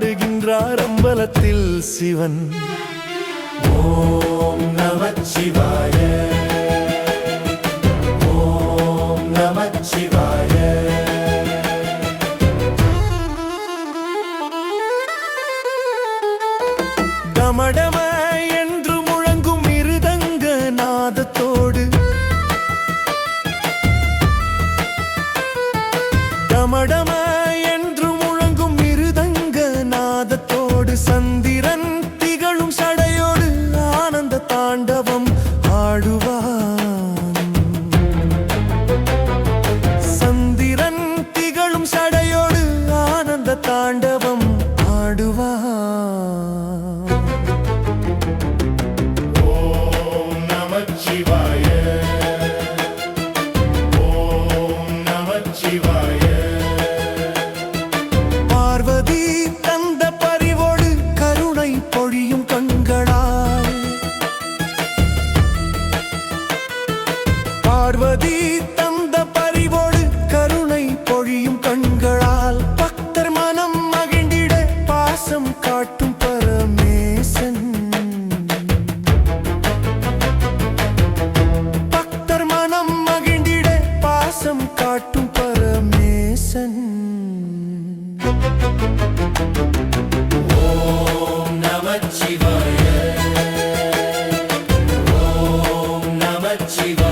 ஆடுகின்றார் அம்பலத்தில் சிவன். ஓம் நமச்சிவாய ஓம் நமச்சிவாய டமடம என்று முழங்கும் இருதங்க நாதத்தோடு பாடுவா ஓம் நமச்சிவாய. ஓம் நமச்சிவாய. பார்வதி தந்த பரிவோடு கருணை பொழியும் கண்களால். பார்வதி காட்டும் பரமேசன். பக்தர் மனம் மகிழ்ந்திட பாசம் காட்டும் பரமேசன். ஓம் நமச்சிவாய. ஓம் நமச்சிவாய. நெருப்பு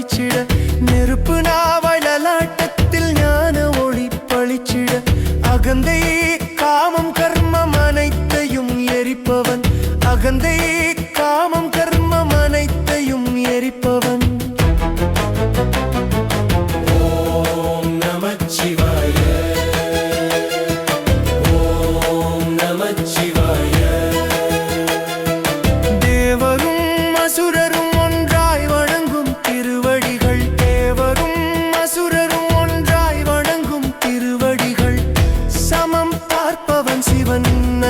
பளிச்சிட நெருப்பு நாவலாட்டத்தில் ஞான ஒளி பளிச்சிட அகந்தை காமம் கர்மம் அனைத்தையும் எரிப்பவன். அகந்தை காமம்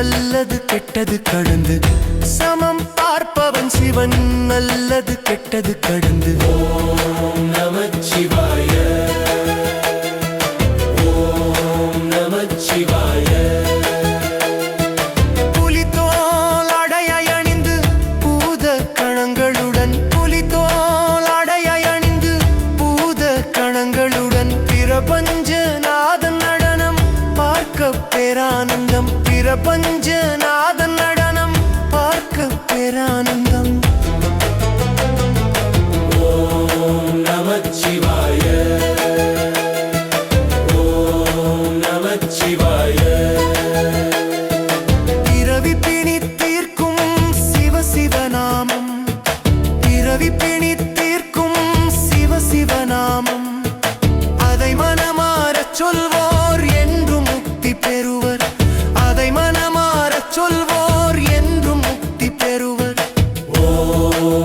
நல்லது கெட்டது கடந்து. சமம் பார்ப்பவன் சிவன் நல்லது கெட்டது கடந்து. ஓம் நம பிரபஞ்சநாதன் நடனம் பார்க்க பேரானந்தம். ஓம் நமச்சிவாய. ஓம் நமச்சிவாய.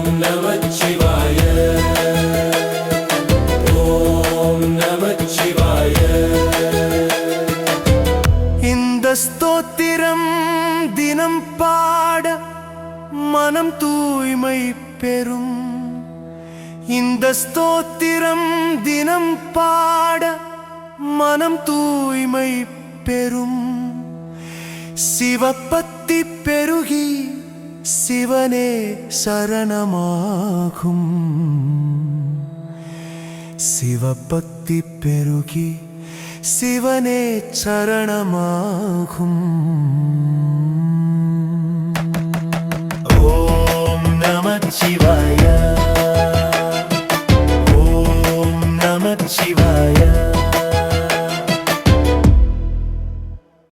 ஓம் நமச்சிவாய ஓம் நமச்சிவாய இந்த ஸ்தோத்திரம் தினம் பாட மனம் தூய்மை பெறும். இந்த ஸ்தோத்திரம் தினம் பாட மனம் தூய்மை பெறும். சிவப்பத்தி பெருகி சிவனே சரணமாகும். சிவபக்தி பெருகி சிவனே சரணமாகும். ஓம் நம சிவாய